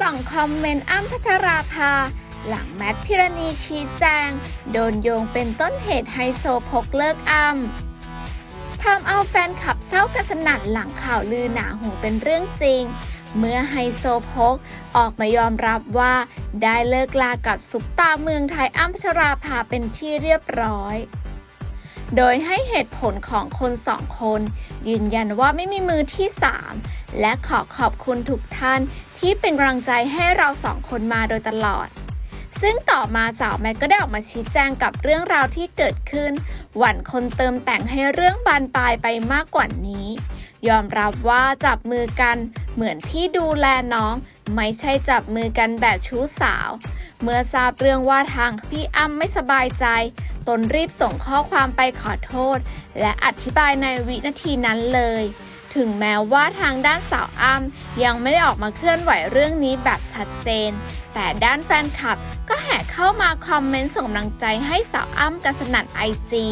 ส่องคอมเมนต์อ้ำพัชราภา หลังแมทพิรณีชี้แจง โดนโยงเป็นต้นเหตุไฮโซพกเลิกอ้ำทำเอาแฟนคลับเศร้ากันสนั่นหลังข่าวลือหนาหูเป็นเรื่องจริง เมื่อไฮโซโพกออกมายอมรับว่า ได้เลิกลากับซุปตาเมืองไทยอ้ำพัชราภาเป็นที่เรียบร้อย โดยให้เหตุผลของคนสองคน ยืนยันว่าไม่มีมือที่3และขอขอบคุณทุกท่านที่เป็นกำลังใจให้เราสองคนมาโดยตลอดซึ่งต่อมาสาวแมทก็ได้ออกมาชี้แจงกับเรื่องราวที่เกิดขึ้น หวั่นคนเติมแต่งให้เรื่องบานปลายไปมากกว่านี้ ยอมรับว่าจับมือกัน เหมือนพี่ดูแลน้อง ไม่ใช่จับมือกันแบบชู้สาว เมื่อทราบเรื่องว่าทางพี่อ้ำไม่สบายใจ ตนรีบส่งข้อความไปขอโทษ และอธิบายในวินาทีนั้นเลย ถึงแม้ว่าทางด้านสาวอ้ำยังไม่ได้ออกมาเคลื่อนไหวเรื่องนี้แบบชัดเจน แต่ด้านแฟนคลับก็แห่เข้ามาคอมเมนต์ส่งกำลังใจให้สาวอ้ำกันสนั่นไอจี